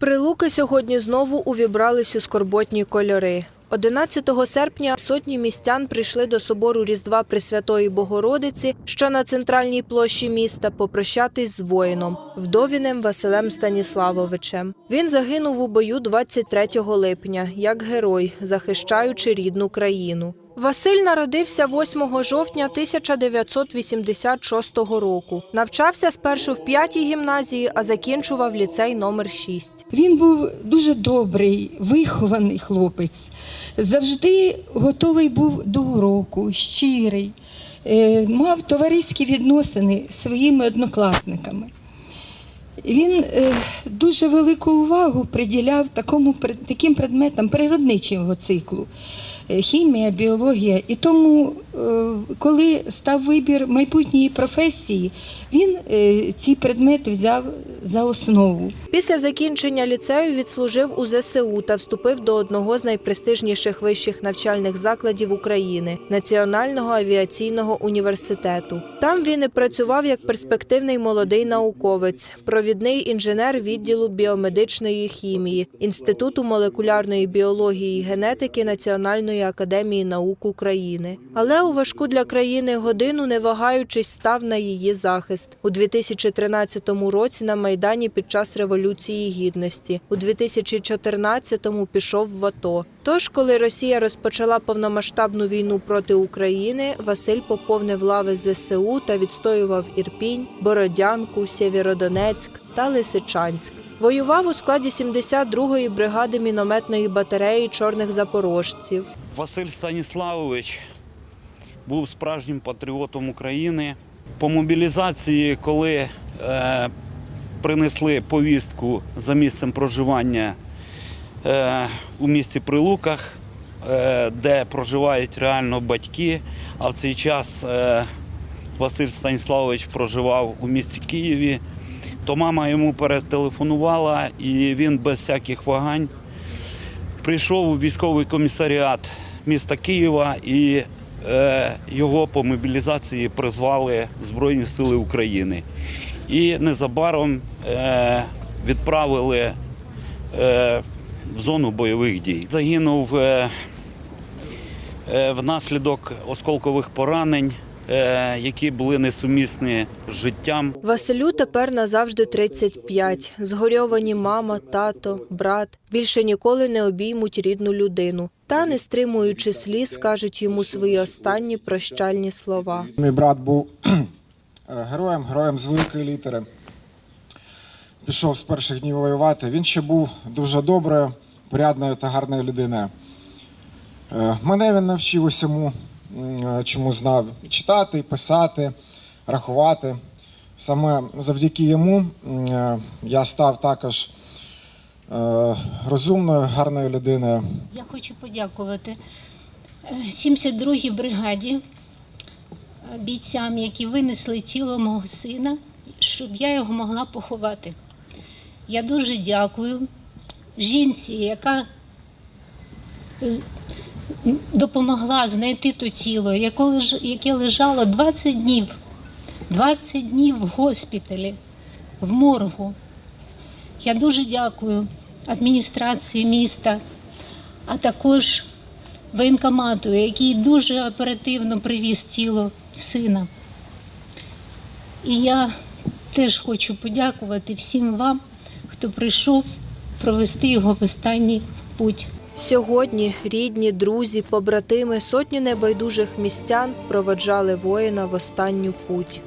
Прилуки сьогодні знову увібрались у скорботні кольори. 11 серпня сотні містян прийшли до собору Різдва Пресвятої Богородиці, що на центральній площі міста, попрощатись з воїном, вдовіним Василем Станіславовичем. Він загинув у бою 23 липня як герой, захищаючи рідну країну. Василь народився 8 жовтня 1986 року. Навчався спершу в п'ятій гімназії, а закінчував ліцей номер 6. Він був дуже добрий, вихований хлопець, завжди готовий був до уроку, щирий, е, мав товариські відносини з своїми однокласниками. Він е, дуже велику увагу приділяв такому, таким предметам природничого циклу. Е, Хімія, біологія. І тому, е, коли став вибір майбутньої професії, він е, ці предмети взяв за основу. Після закінчення ліцею відслужив у ЗСУ та вступив до одного з найпрестижніших вищих навчальних закладів України Національного авіаційного університету. Там він і працював як перспективний молодий науковець, провідний інженер відділу біомедичної хімії Інституту молекулярної біології і генетики Національної академії наук України. Але у важку для країни годину, не вагаючись, став на її захист у 2013 році на майдані під час революції гідності. У 2014-му пішов в АТО. Тож, коли Росія розпочала повномасштабну війну проти України, Василь поповнив лави ЗСУ та відстоював Ірпінь, Бородянку, Сєвєродонецьк та Лисичанськ. Воював у складі 72-ї бригади мінометної батареї чорних запорожців. Василь Станіславович був справжнім патріотом України. По мобілізації, коли е, принесли повістку за місцем проживання е, у місті Прилуках, е, де проживають реально батьки, а в цей час е, Василь Станіславович проживав у місті Києві, то мама йому перетелефонувала, і він без всяких вагань прийшов у військовий комісаріат міста Києва і е, його по мобілізації призвали Збройні Сили України. І незабаром е, відправили е, в зону бойових дій. Загинув внаслідок осколкових поранень, які були несумісні з життям. Василю тепер назавжди 35. Згорьовані мама, тато, брат більше ніколи не обіймуть рідну людину. Та, не стримуючи сліз, кажуть йому свої останні прощальні слова. Мій брат був е, героєм, героєм з великої літери. Пішов з перших днів воювати. Він ще був дуже доброю, порядною та гарною людиною. Е, Мене він навчив усьому, е, чому знав читати, писати, рахувати. Саме завдяки йому е, я став також е, розумною, гарною людиною. Я хочу подякувати е, 72-й бригаді, е, бійцям, які винесли тіло мого сина, щоб я його могла поховати. Я дуже дякую жінці, яка допомогла знайти то тіло, яке лежало 20 днів, 20 днів в госпіталі, в моргу. Я дуже дякую адміністрації міста, а також воєнкомату, який дуже оперативно привіз тіло сина. І я теж хочу подякувати всім вам, хто прийшов провести його в останній путь. Сьогодні рідні, друзі, побратими, сотні небайдужих містян проведжали воїна в останню путь.